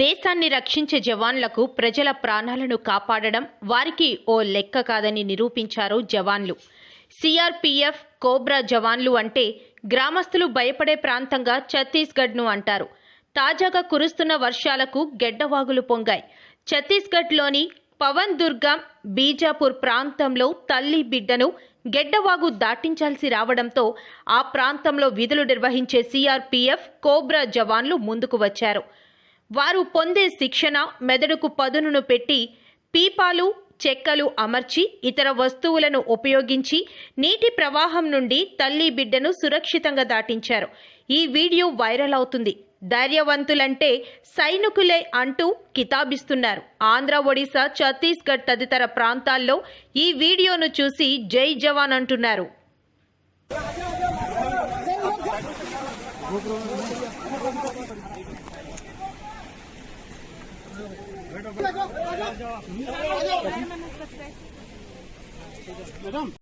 దేశాన్ని రక్షించే జవాన్లకు ప్రజల ప్రాణాలను కాపాడడం వారికి ఓ లెక్క కాదని నిరూపించారు జవాన్లు. సిఆర్పిఎఫ్ కోబ్రా జవాన్లు అంటే గ్రామస్తులు భయపడే ప్రాంతంగా ఛత్తీస్గఢ్ను అంటారు. తాజాగా కురుస్తున్న వర్షాలకు గెడ్డవాగులు పొంగాయి. ఛత్తీస్గఢ్లోని పవన్ దుర్గం బీజాపూర్ ప్రాంతంలో తల్లి బిడ్డను గెడ్డవాగు దాటించాల్సి రావడంతో ఆ ప్రాంతంలో విధులు నిర్వహించే సిఆర్పిఎఫ్ కోబ్రా జవాన్లు ముందుకు వచ్చారు. వారు పొందే శిక్షణ మెదడుకు పదునును పెట్టి పీపాలు చెక్కలు అమర్చి ఇతర వస్తువులను ఉపయోగించి నీటి ప్రవాహం నుండి తల్లి బిడ్డను సురక్షితంగా దాటించారు. ఈ వీడియో వైరల్ అవుతుంది. ధైర్యవంతులంటే సైనికులే అంటూ కితాబిస్తున్నారు. ఆంధ్ర ఒడిశా ఛత్తీస్గఢ్ తదితర ప్రాంతాల్లో ఈ వీడియోను చూసి జై జవాన్ అంటున్నారు. ম্যাডাম